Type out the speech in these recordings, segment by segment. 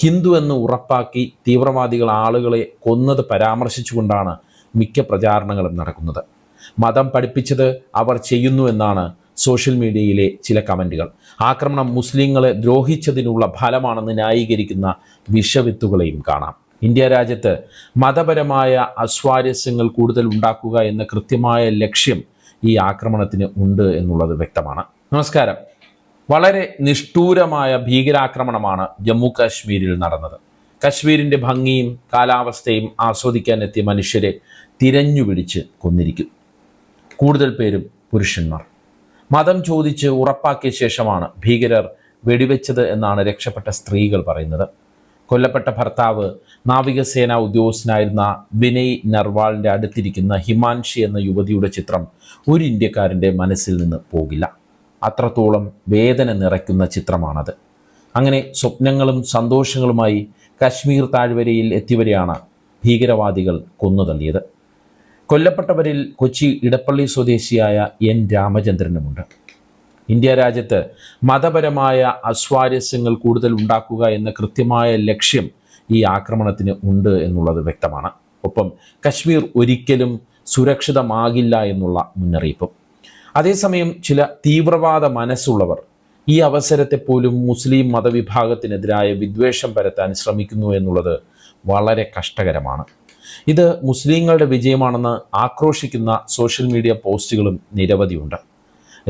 ഹിന്ദു എന്ന് ഉറപ്പാക്കി തീവ്രവാദികൾ ആളുകളെ കൊന്നത് പരാമർശിച്ചുകൊണ്ടാണ് മിക്ക പ്രചാരണങ്ങളും നടക്കുന്നത്. മതം പഠിപ്പിച്ചത് അവർ ചെയ്യുന്നു എന്നാണ് സോഷ്യൽ മീഡിയയിലെ ചില കമന്റുകൾ ആക്രമണം മുസ്ലിങ്ങളെ ദ്രോഹിച്ചതിനുള്ള ഫലമാണെന്ന് ന്യായീകരിക്കുന്ന വിഷവിത്തുകളെയും കാണാം. ഇന്ത്യ രാജ്യത്ത് മതപരമായ അസ്വാരസ്യങ്ങൾ കൂടുതൽ ഉണ്ടാക്കുക എന്ന കൃത്യമായ ലക്ഷ്യം ഈ ആക്രമണത്തിന് ഉണ്ട് എന്നുള്ളത് വ്യക്തമാണ്. നമസ്കാരം. വളരെ നിഷ്ഠൂരമായ ഭീകരാക്രമണമാണ് ജമ്മു കാശ്മീരിൽ നടന്നത്. കശ്മീരിന്റെ ഭംഗിയും കാലാവസ്ഥയും ആസ്വദിക്കാൻ എത്തിയ മനുഷ്യരെ തിരഞ്ഞുപിടിച്ച് കൊന്നിരിക്കും. കൂടുതൽ പേരും പുരുഷന്മാർ. മതം ചോദിച്ച് ഉറപ്പാക്കിയ ശേഷമാണ് ഭീകരർ വെടിവെച്ചത് എന്നാണ് രക്ഷപ്പെട്ട സ്ത്രീകൾ പറയുന്നത്. കൊല്ലപ്പെട്ട ഭർത്താവ് നാവികസേന ഉദ്യോഗസ്ഥനായിരുന്ന വിനയ് നർവാളിന്റെ അടുത്തിരിക്കുന്ന ഹിമാൻഷി എന്ന യുവതിയുടെ ചിത്രം ഒരു ഇന്ത്യക്കാരന്റെ മനസ്സിൽ നിന്ന് പോകില്ല. അത്രത്തോളം വേദന നിറയ്ക്കുന്ന ചിത്രമാണത്. അങ്ങനെ സ്വപ്നങ്ങളും സന്തോഷങ്ങളുമായി കശ്മീർ താഴ്വരയിൽ എത്തിയവരെയാണ് ഭീകരവാദികൾ കൊന്നുതള്ളിയത്. കൊല്ലപ്പെട്ടവരിൽ കൊച്ചി ഇടപ്പള്ളി സ്വദേശിയായ എൻ രാമചന്ദ്രനുമുണ്ട്. ഇന്ത്യ രാജ്യത്ത് മതപരമായ അസ്വാരസ്യങ്ങൾ കൂടുതൽ ഉണ്ടാക്കുക എന്ന കൃത്യമായ ലക്ഷ്യം ഈ ആക്രമണത്തിന് ഉണ്ട് എന്നുള്ളത് വ്യക്തമാണ്. ഒപ്പം കശ്മീർ ഒരിക്കലും സുരക്ഷിതമാകില്ല എന്നുള്ള മുന്നറിയിപ്പും. അതേസമയം ചില തീവ്രവാദ മനസ്സുള്ളവർ ഈ അവസരത്തെ പോലും മുസ്ലിം മതവിഭാഗത്തിനെതിരായ വിദ്വേഷം പരത്താൻ ശ്രമിക്കുന്നു എന്നുള്ളത് വളരെ കഷ്ടകരമാണ്. ഇത് മുസ്ലിങ്ങളുടെ വിജയമാണെന്ന് ആക്രോശിക്കുന്ന സോഷ്യൽ മീഡിയ പോസ്റ്റുകളും നിരവധിയുണ്ട്.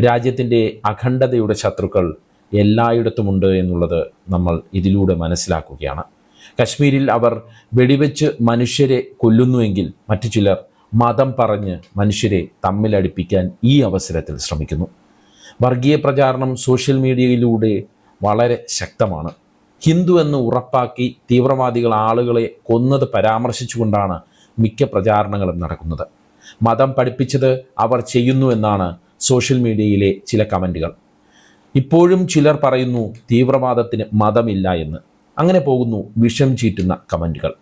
രാജ്യത്തിന്റെ അഖണ്ഡതയുടെ ശത്രുക്കൾ എല്ലായിടത്തുമുണ്ട് എന്നുള്ളത് നമ്മൾ ഇതിലൂടെ മനസ്സിലാക്കുകയാണ്. കശ്മീരിൽ അവർ വെടിവെച്ച് മനുഷ്യരെ കൊല്ലുന്നുവെങ്കിൽ മറ്റു ചിലർ മതം പറഞ്ഞ് മനുഷ്യരെ തമ്മിലടിപ്പിക്കാൻ ഈ അവസരത്തിൽ ശ്രമിക്കുന്നു. വർഗീയ പ്രചാരണം സോഷ്യൽ മീഡിയയിലൂടെ വളരെ ശക്തമാണ്. ഹിന്ദു എന്ന് ഉറപ്പാക്കി തീവ്രവാദികൾ ആളുകളെ കൊന്നത് പരാമർശിച്ചുകൊണ്ടാണ് മിക്ക പ്രചാരണങ്ങളും നടക്കുന്നത്. മതം പഠിപ്പിച്ചത് അവർ ചെയ്യുന്നു എന്നാണ് സോഷ്യൽ മീഡിയയിലെ ചില കമന്റുകൾ ഇപ്പോഴും ചിലർ പറയുന്നു തീവ്രവാദത്തിന് മതമില്ല എന്ന്. അങ്ങനെ പോകുന്നു വിഷം ചീറ്റുന്ന കമന്റുകൾ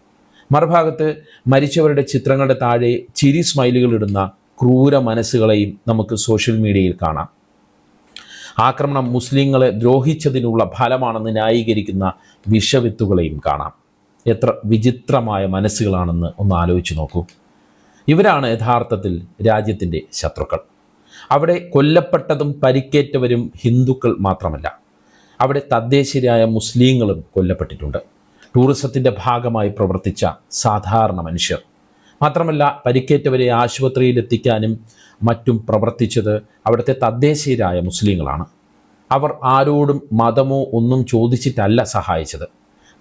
മറുഭാഗത്ത് മരിച്ചവരുടെ ചിത്രങ്ങളുടെ താഴെ ചിരി സ്മൈലുകൾ ഇടുന്ന ക്രൂര മനസ്സുകളെയും നമുക്ക് സോഷ്യൽ മീഡിയയിൽ കാണാം. ആക്രമണം മുസ്ലിങ്ങളെ ദ്രോഹിച്ചതിനുള്ള ഫലമാണെന്ന് ന്യായീകരിക്കുന്ന വിഷവിത്തുകളെയും കാണാം. എത്ര വിചിത്രമായ മനസ്സുകളാണെന്ന് ഒന്ന് ആലോചിച്ച് നോക്കൂ. ഇവരാണ് യഥാർത്ഥത്തിൽ രാജ്യത്തിന്റെ ശത്രുക്കൾ. അവിടെ കൊല്ലപ്പെട്ടതും പരിക്കേറ്റവരും ഹിന്ദുക്കൾ മാത്രമല്ല അവിടെ തദ്ദേശീയരായ മുസ്ലിങ്ങളും കൊല്ലപ്പെട്ടിട്ടുണ്ട്. ടൂറിസത്തിന്റെ ഭാഗമായി പ്രവർത്തിച്ച സാധാരണ മനുഷ്യർ. മാത്രമല്ല പരിക്കേറ്റവരെ ആശുപത്രിയിൽ എത്തിക്കാനും മറ്റും പ്രവർത്തിച്ചത് അവിടുത്തെ തദ്ദേശീയരായ മുസ്ലിങ്ങളാണ്. അവർ ആരോടും മതമോ ഒന്നും ചോദിച്ചിട്ടല്ല സഹായിച്ചത്.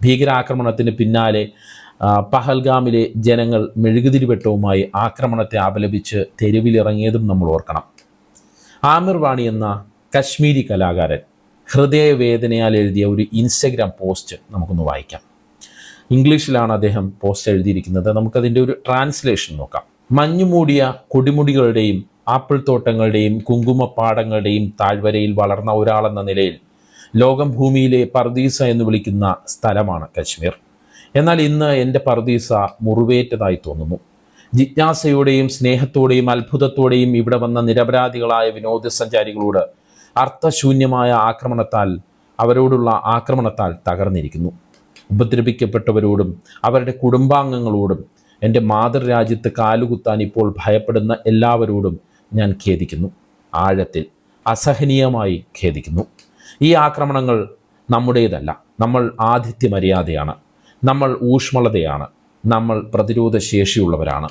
ഭീകരാക്രമണത്തിന് പിന്നാലെ പഹൽഗാമിലെ ജനങ്ങൾ മെഴുകുതിരി വെട്ടവുമായി ആക്രമണത്തെ അപലപിച്ച് തെരുവിലിറങ്ങിയതും നമ്മൾ ഓർക്കണം. ആമിർ വാണി എന്ന കശ്മീരി കലാകാരൻ ഹൃദയവേദനയാൽ എഴുതിയ ഒരു ഇൻസ്റ്റഗ്രാം പോസ്റ്റ് നമുക്കൊന്ന് വായിക്കാം. ഇംഗ്ലീഷിലാണ് അദ്ദേഹം പോസ്റ്റ് എഴുതിയിരിക്കുന്നത്. നമുക്കതിന്റെ ഒരു ട്രാൻസ്ലേഷൻ നോക്കാം. മഞ്ഞുമൂടിയ കൊടിമുടികളുടെയും ആപ്പിൾ തോട്ടങ്ങളുടെയും കുങ്കുമപ്പാടങ്ങളുടെയും താഴ്വരയിൽ വളർന്ന ഒരാളെന്ന നിലയിൽ ലോകം ഭൂമിയിലെ പർദീസ എന്ന് വിളിക്കുന്ന സ്ഥലമാണ് കശ്മീർ. എന്നാൽ ഇന്ന് എന്റെ പർദീസ മുറിവേറ്റതായി തോന്നുന്നു. ജിജ്ഞാസയോടെയും സ്നേഹത്തോടെയും അത്ഭുതത്തോടെയും ഇവിടെ വന്ന നിരപരാധികളായ വിനോദസഞ്ചാരികളോട് അർത്ഥശൂന്യമായ ആക്രമണത്താൽ അവരോടുള്ള ആക്രമണത്താൽ തകർന്നിരിക്കുന്നു. ഉപദ്രവിക്കപ്പെട്ടവരോടും അവരുടെ കുടുംബാംഗങ്ങളോടും എന്റെ മാതൃരാജ്യത്ത് കാലുകുത്താൻ ഇപ്പോൾ ഭയപ്പെടുന്ന എല്ലാവരോടും ഞാൻ ഖേദിക്കുന്നു. ആഴത്തിൽ അസഹനീയമായി ഖേദിക്കുന്നു. ഈ ആക്രമണങ്ങൾ നമ്മുടേതല്ല. നമ്മൾ ആതിഥ്യ മര്യാദയാണ് നമ്മൾ ഊഷ്മളതയാണ്. നമ്മൾ പ്രതിരോധ ശേഷിയുള്ളവരാണ്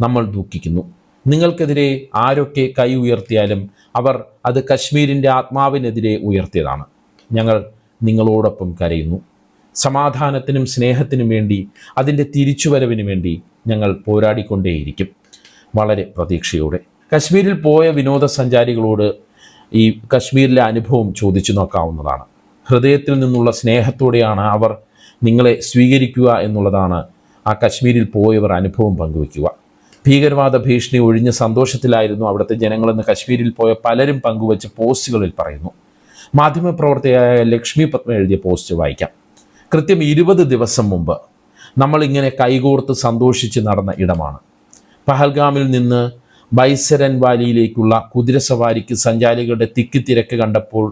നമ്മൾ ദുഃഖിക്കുന്നു. നിങ്ങൾക്കെതിരെ ആരൊക്കെ കൈ ഉയർത്തിയാലും അവർ അത് കശ്മീരിന്റെ ആത്മാവിനെതിരെ ഉയർത്തിയതാണ്. ഞങ്ങൾ നിങ്ങളോടൊപ്പം കരയുന്നു. സമാധാനത്തിനും സ്നേഹത്തിനും വേണ്ടി അതിന്റെ തിരിച്ചുവരവിന് വേണ്ടി ഞങ്ങൾ പോരാടിക്കൊണ്ടേയിരിക്കും. വളരെ പ്രതീക്ഷയോടെ. കശ്മീരിൽ പോയ വിനോദസഞ്ചാരികളോട് ഈ കശ്മീരിലെ അനുഭവം ചോദിച്ചു നോക്കാവുന്നതാണ്. ഹൃദയത്തിൽ നിന്നുള്ള സ്നേഹത്തോടെയാണ് അവർ നിങ്ങളെ സ്വീകരിക്കുക എന്നുള്ളതാണ് ആ കശ്മീരിൽ പോയവർ അനുഭവം പങ്കുവയ്ക്കുക. ഭീകരവാദ ഭീഷണി ഒഴിഞ്ഞ സന്തോഷത്തിലായിരുന്നു അവിടുത്തെ ജനങ്ങളെന്ന് കശ്മീരിൽ പോയ പലരും പങ്കുവച്ച പോസ്റ്റുകളിൽ പറയുന്നു. മാധ്യമപ്രവർത്തകയായ ലക്ഷ്മി പത്മ എഴുതിയ പോസ്റ്റ് വായിക്കാം. കൃത്യം ഇരുപത് ദിവസം മുമ്പ് നമ്മളിങ്ങനെ കൈകോർത്ത് സന്തോഷിച്ച് നടന്ന ഇടമാണ്. പഹൽഗാമിൽ നിന്ന് ബൈസരൻ വാലിയിലേക്കുള്ള കുതിരസവാരിക്ക് സഞ്ചാരികളുടെ തിക്കിത്തിരക്ക് കണ്ടപ്പോൾ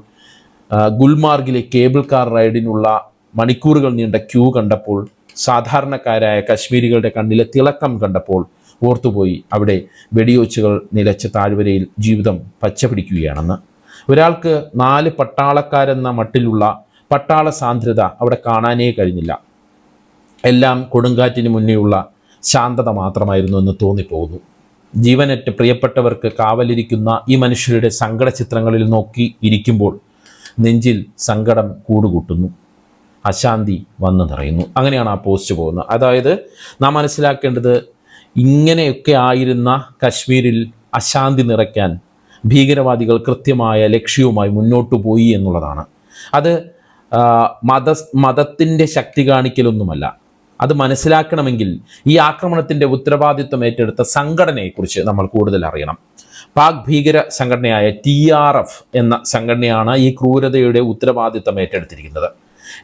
ഗുൽമാർഗിലെ കേബിൾ കാർ റൈഡിനുള്ള മണിക്കൂറുകൾ നീണ്ട ക്യൂ കണ്ടപ്പോൾ സാധാരണക്കാരായ കശ്മീരികളുടെ കണ്ണിലെ തിളക്കം കണ്ടപ്പോൾ ഓർത്തുപോയി. അവിടെ വെടിയോച്ചുകൾ നിലച്ച താഴ്വരയിൽ ജീവിതം പച്ചപിടിക്കുകയാണെന്ന്. ഒരാൾക്ക് നാല് പട്ടാളക്കാരെന്ന മട്ടിലുള്ള പട്ടാള സാന്ദ്രത അവിടെ കാണാനേ കഴിഞ്ഞില്ല. എല്ലാം കൊടുങ്കാറ്റിന് മുന്നേയുള്ള ശാന്തത മാത്രമായിരുന്നു എന്ന് തോന്നിപ്പോകുന്നു. ജീവനറ്റ് പ്രിയപ്പെട്ടവർക്ക് കാവലിരിക്കുന്ന ഈ മനുഷ്യരുടെ സങ്കട ചിത്രങ്ങളിൽ നോക്കി ഇരിക്കുമ്പോൾ നെഞ്ചിൽ സങ്കടം കൂടുകൂട്ടുന്നു. അശാന്തി വന്നു നിറയുന്നു. അങ്ങനെയാണ് ആ പോസ്റ്റ് പോകുന്നത്. അതായത് നാം മനസ്സിലാക്കേണ്ടത് ഇങ്ങനെയൊക്കെ ആയിരുന്ന കശ്മീരിൽ അശാന്തി നിറയ്ക്കാൻ ഭീകരവാദികൾ കൃത്യമായ ലക്ഷ്യവുമായി മുന്നോട്ടു പോയി എന്നുള്ളതാണ്. അത് മത മതത്തിന്റെ ശക്തി കാണിക്കലൊന്നുമല്ല. അത് മനസ്സിലാക്കണമെങ്കിൽ ഈ ആക്രമണത്തിന്റെ ഉത്തരവാദിത്വം ഏറ്റെടുത്ത സംഘടനയെക്കുറിച്ച് നമ്മൾ കൂടുതൽ അറിയണം. പാക് ഭീകര സംഘടനയായ ടി ആർ എഫ് എന്ന സംഘടനയാണ് ഈ ക്രൂരതയുടെ ഉത്തരവാദിത്വം ഏറ്റെടുത്തിരിക്കുന്നത്.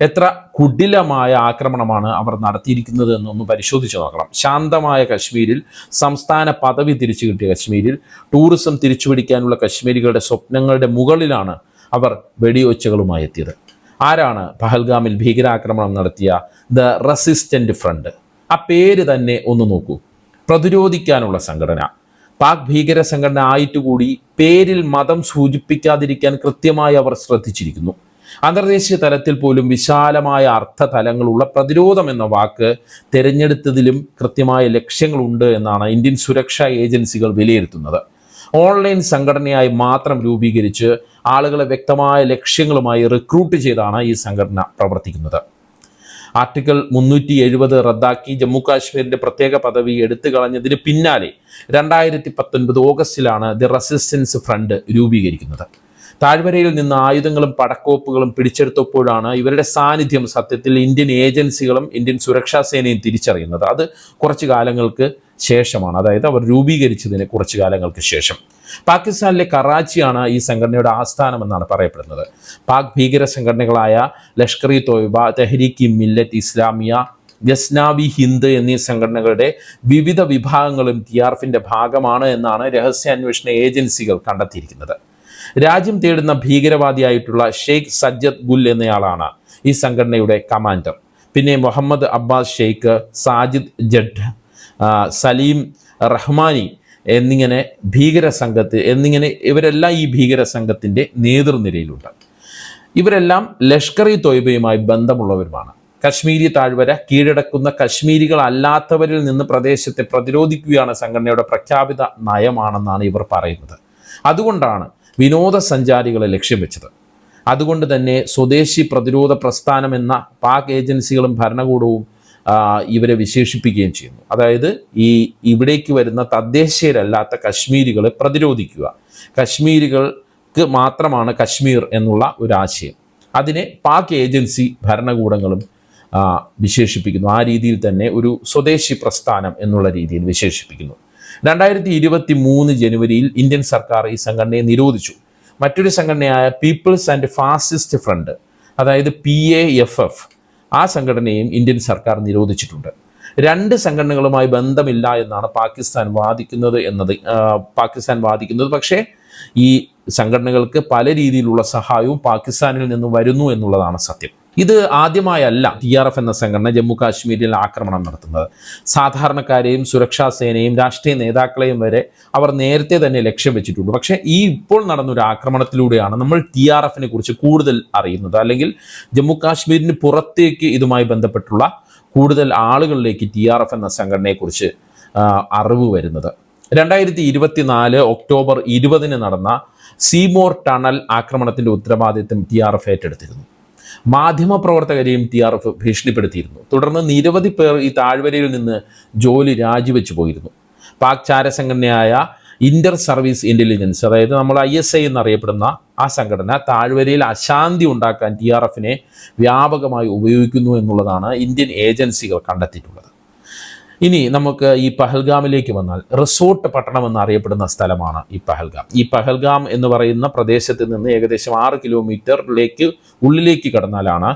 എത്ര കുടിലമായ ആക്രമണമാണ് അവർ നടത്തിയിരിക്കുന്നത് എന്നൊന്ന് പരിശോധിച്ച് നോക്കണം. ശാന്തമായ കശ്മീരിൽ സംസ്ഥാന പദവി തിരിച്ചു കിട്ടിയ കശ്മീരിൽ ടൂറിസം തിരിച്ചുപിടിക്കാനുള്ള കശ്മീരികളുടെ സ്വപ്നങ്ങളുടെ മുകളിലാണ് അവർ വെടിയൊച്ചകളുമായി എത്തിയത്. ആരാണ് പഹൽഗാമിൽ ഭീകരാക്രമണം നടത്തിയ ദ റെസിസ്റ്റന്റ് ഫ്രണ്ട്? ആ പേര് തന്നെ ഒന്ന് നോക്കൂ. പ്രതിരോധിക്കാനുള്ള സംഘടന. പാക് ഭീകര സംഘടന ആയിട്ടുകൂടി പേരിൽ മതം സൂചിപ്പിക്കാതിരിക്കാൻ കൃത്യമായി അവർ ശ്രദ്ധിച്ചിരിക്കുന്നു. അന്തർദേശീയ തലത്തിൽ പോലും വിശാലമായ അർത്ഥതലങ്ങളുള്ള പ്രതിരോധം എന്ന വാക്ക് തിരഞ്ഞെടുത്തതിലും കൃത്യമായ ലക്ഷ്യങ്ങളുണ്ട് എന്നാണ് ഇന്ത്യൻ സുരക്ഷാ ഏജൻസികൾ വിലയിരുത്തുന്നത്. ഓൺലൈൻ സംഘടനയായി മാത്രം രൂപീകരിച്ച് ആളുകളെ വ്യക്തമായ ലക്ഷ്യങ്ങളുമായി റിക്രൂട്ട് ചെയ്താണ് ഈ സംഘടന പ്രവർത്തിക്കുന്നത്. ആർട്ടിക്കിൾ മുന്നൂറ്റി എഴുപത് റദ്ദാക്കി ജമ്മു കാശ്മീരിന്റെ പ്രത്യേക പദവി എടുത്തു കളഞ്ഞതിന് പിന്നാലെ രണ്ടായിരത്തി പത്തൊൻപത് ഓഗസ്റ്റിലാണ് ദി റെസിസ്റ്റൻസ് ഫ്രണ്ട് രൂപീകരിക്കുന്നത്. താഴ്വരയിൽ നിന്ന് ആയുധങ്ങളും പടക്കോപ്പുകളും പിടിച്ചെടുത്തപ്പോഴാണ് ഇവരുടെ സാന്നിധ്യം സത്യത്തിൽ ഇന്ത്യൻ ഏജൻസികളും ഇന്ത്യൻ സുരക്ഷാ സേനയും തിരിച്ചറിയുന്നത്. അത് കുറച്ചു കാലങ്ങൾക്ക് ശേഷമാണ്. അതായത് അവർ രൂപീകരിച്ചതിന് കുറച്ചു കാലങ്ങൾക്ക് ശേഷം. പാകിസ്ഥാനിലെ കറാച്ചിയാണ് ഈ സംഘടനയുടെ ആസ്ഥാനം എന്നാണ് പറയപ്പെടുന്നത്. പാക് ഭീകര സംഘടനകളായ ലഷ്കർ ഇ തോയ്ബ തെഹരീക്ക് മില്ലറ്റ് ഇസ്ലാമിയ ഗസ്നാവി ഹിന്ദ് എന്നീ സംഘടനകളുടെ വിവിധ വിഭാഗങ്ങളും ടി ഭാഗമാണ് എന്നാണ് രഹസ്യാന്വേഷണ ഏജൻസികൾ കണ്ടെത്തിയിരിക്കുന്നത്. രാജ്യം തേടുന്ന ഭീകരവാദിയായിട്ടുള്ള ഷെയ്ഖ് സജ്ജദ് ഗുൽ എന്നയാളാണ് ഈ സംഘടനയുടെ കമാൻഡർ. പിന്നെ മുഹമ്മദ് അബ്ബാസ് ഷെയ്ഖ് സാജിദ് ജഡ് സലീം റഹ്മാനി എന്നിങ്ങനെ ഭീകര സംഘത്തിൽ എന്നിങ്ങനെ ഇവരെല്ലാം ഈ ഭീകര സംഘത്തിന്റെ നേതൃനിരയിലുണ്ട്. ഇവരെല്ലാം ലഷ്കർ ഇ തൊയ്ബയുമായി ബന്ധമുള്ളവരുമാണ്. കശ്മീരി താഴ്വര കീഴടക്കുന്ന കശ്മീരികൾ അല്ലാത്തവരിൽ നിന്ന് പ്രദേശത്തെ പ്രതിരോധിക്കുകയാണ് സംഘടനയുടെ പ്രഖ്യാപിത നയമാണെന്നാണ് ഇവർ പറയുന്നത്. അതുകൊണ്ടാണ് വിനോദസഞ്ചാരികളെ ലക്ഷ്യം വെച്ചത്. അതുകൊണ്ട് തന്നെ സ്വദേശി പ്രതിരോധ പ്രസ്ഥാനം എന്ന പാക് ഏജൻസികളും ഭരണകൂടവും ഇവരെ വിശേഷിപ്പിക്കുകയും ചെയ്യുന്നു. അതായത് ഈ ഇവിടേക്ക് വരുന്ന തദ്ദേശീയരല്ലാത്ത കശ്മീരികളെ പ്രതിരോധിക്കുക. കശ്മീരികൾക്ക് മാത്രമാണ് കശ്മീർ എന്നുള്ള ഒരു ആശയം അതിനെ പാക് ഏജൻസി ഭരണകൂടങ്ങളും വിശേഷിപ്പിക്കുന്നു. ആ രീതിയിൽ തന്നെ ഒരു സ്വദേശി പ്രസ്ഥാനം എന്നുള്ള രീതിയിൽ വിശേഷിപ്പിക്കുന്നു. രണ്ടായിരത്തി ഇരുപത്തി മൂന്ന് ജനുവരിയിൽ ഇന്ത്യൻ സർക്കാർ ഈ സംഘടനയെ നിരോധിച്ചു. മറ്റൊരു സംഘടനയായ പീപ്പിൾസ് ആൻഡ് ഫാസിസ്റ്റ് ഫ്രണ്ട് അതായത് പി എ എഫ് എഫ് ആ സംഘടനയും ഇന്ത്യൻ സർക്കാർ നിരോധിച്ചിട്ടുണ്ട്. രണ്ട് സംഘടനകളുമായി ബന്ധമില്ല എന്നാണ് പാകിസ്ഥാൻ വാദിക്കുന്നത് എന്നത് പാകിസ്ഥാൻ വാദിക്കുന്നത്. പക്ഷേ ഈ സംഘടനകൾക്ക് പല രീതിയിലുള്ള സഹായവും പാകിസ്ഥാനിൽ നിന്ന് വരുന്നു എന്നുള്ളതാണ് സത്യം. ഇത് ആദ്യമായല്ല ടി ആർ എഫ് എന്ന സംഘടന ജമ്മു കാശ്മീരിൽ ആക്രമണം നടത്തുന്നത്. സാധാരണക്കാരെയും സുരക്ഷാ സേനയും രാഷ്ട്രീയ നേതാക്കളെയും വരെ അവർ നേരത്തെ തന്നെ ലക്ഷ്യം വെച്ചിട്ടുണ്ട്. പക്ഷേ ഈ ഇപ്പോൾ നടന്നൊരു ആക്രമണത്തിലൂടെയാണ് നമ്മൾ ടി ആർ എഫിനെ കുറിച്ച് കൂടുതൽ അറിയുന്നത്. അല്ലെങ്കിൽ ജമ്മു കാശ്മീരിന് പുറത്തേക്ക് ഇതുമായി ബന്ധപ്പെട്ടുള്ള കൂടുതൽ ആളുകളിലേക്ക് ടി ആർ എഫ് എന്ന സംഘടനയെക്കുറിച്ച് അറിവ് വരുന്നത്. രണ്ടായിരത്തി ഇരുപത്തിനാല് ഒക്ടോബർ ഇരുപതിന് നടന്ന സീമോർ ടണൽ ആക്രമണത്തിന്റെ ഉത്തരവാദിത്വം ടി ആർ എഫ് ഏറ്റെടുത്തിരുന്നു. മാധ്യമപ്രവർത്തകരെയും ടി ആർ എഫ് ഭീഷണിപ്പെടുത്തിയിരുന്നു. തുടർന്ന് നിരവധി പേർ ഈ താഴ്വരയിൽ നിന്ന് ജോലി രാജിവെച്ചു പോയിരുന്നു. പാക് ചാരസംഘടനയായ ഇന്റർ സർവീസ് ഇന്റലിജൻസ് അതായത് നമ്മൾ ഐ എസ് ഐ എന്നറിയപ്പെടുന്ന ആ സംഘടന താഴ്വരയിൽ അശാന്തി ഉണ്ടാക്കാൻ ടി ആർ എഫിനെ വ്യാപകമായി ഉപയോഗിക്കുന്നു എന്നുള്ളതാണ് ഇന്ത്യൻ ഏജൻസികൾ കണ്ടെത്തിയിട്ടുള്ളത്. ഇനി നമുക്ക് ഈ പഹൽഗാമിലേക്ക് വന്നാൽ റിസോർട്ട് പട്ടണം എന്നറിയപ്പെടുന്ന സ്ഥലമാണ് ഈ പഹൽഗാം. ഈ പഹൽഗാം എന്ന് പറയുന്ന പ്രദേശത്ത് നിന്ന് ഏകദേശം ആറ് കിലോമീറ്ററിലേക്ക് ഉള്ളിലേക്ക് കടന്നാലാണ്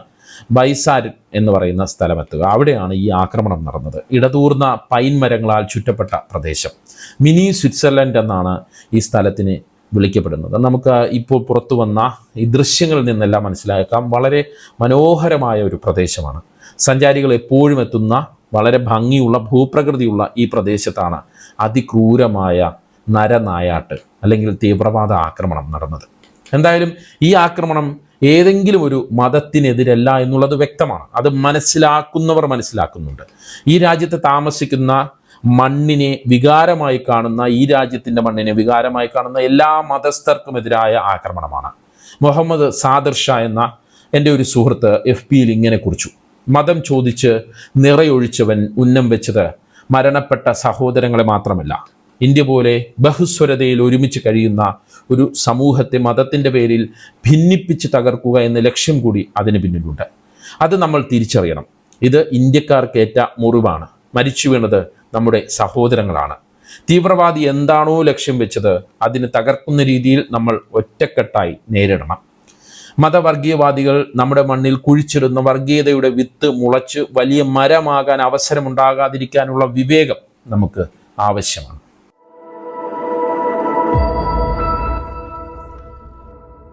ബൈസാർ എന്ന് പറയുന്ന സ്ഥലമെത്തുക. അവിടെയാണ് ഈ ആക്രമണം നടന്നത്. ഇടതൂർന്ന പൈൻ മരങ്ങളാൽ ചുറ്റപ്പെട്ട പ്രദേശം. മിനി സ്വിറ്റ്സർലൻഡ് എന്നാണ് ഈ സ്ഥലത്തിന് വിളിക്കപ്പെടുന്നത്. നമുക്ക് ഇപ്പോൾ പുറത്തു വന്ന ഈ ദൃശ്യങ്ങളിൽ നിന്നെല്ലാം മനസ്സിലാക്കാം വളരെ മനോഹരമായ ഒരു പ്രദേശമാണ്. സഞ്ചാരികൾ എപ്പോഴും എത്തുന്ന വളരെ ഭംഗിയുള്ള ഭൂപ്രകൃതിയുള്ള ഈ പ്രദേശത്താണ് അതിക്രൂരമായ നരനായാട്ട് അല്ലെങ്കിൽ തീവ്രവാദ ആക്രമണം നടന്നത്. എന്തായാലും ഈ ആക്രമണം ഏതെങ്കിലും ഒരു മതത്തിനെതിരല്ല എന്നുള്ളത് വ്യക്തമാണ്. അത് മനസ്സിലാക്കുന്നവർ മനസ്സിലാക്കുന്നുണ്ട്. ഈ രാജ്യത്ത് താമസിക്കുന്ന മണ്ണിനെ വികാരമായി കാണുന്ന ഈ രാജ്യത്തിന്റെ മണ്ണിനെ വികാരമായി കാണുന്ന എല്ലാ മതസ്ഥർക്കുമെതിരായ ആക്രമണമാണ്. മുഹമ്മദ് സാദർഷ എന്ന എന്റെ ഒരു സുഹൃത്ത് എഫ് പിയിൽ ഇങ്ങനെ കുറിച്ചു. മതം ചോദിച്ച് നിറയൊഴിച്ചവൻ ഉന്നം വെച്ചത് മരണപ്പെട്ട സഹോദരങ്ങളെ മാത്രമല്ല. ഇന്ത്യ പോലെ ബഹുസ്വരതയിൽ ഒരുമിച്ച് കഴിയുന്ന ഒരു സമൂഹത്തെ മതത്തിന്റെ പേരിൽ ഭിന്നിപ്പിച്ച് തകർക്കുക എന്ന ലക്ഷ്യം കൂടി അതിന് പിന്നിലുണ്ട്. അത് നമ്മൾ തിരിച്ചറിയണം. ഇത് ഇന്ത്യക്കാർക്കേറ്റ മുറിവാണ്. മരിച്ചു വീണത് നമ്മുടെ സഹോദരങ്ങളാണ്. തീവ്രവാദി എന്താണോ ലക്ഷ്യം വെച്ചത് അതിന് തകർക്കുന്ന രീതിയിൽ നമ്മൾ ഒറ്റക്കെട്ടായി നേരിടണം. മതവർഗീയവാദികൾ നമ്മുടെ മണ്ണിൽ കുഴിച്ചിടുന്ന വർഗീയതയുടെ വിത്ത് മുളച്ച് വലിയ മരമാകാൻ അവസരമുണ്ടാകാതിരിക്കാനുള്ള വിവേകം നമുക്ക് ആവശ്യമാണ്.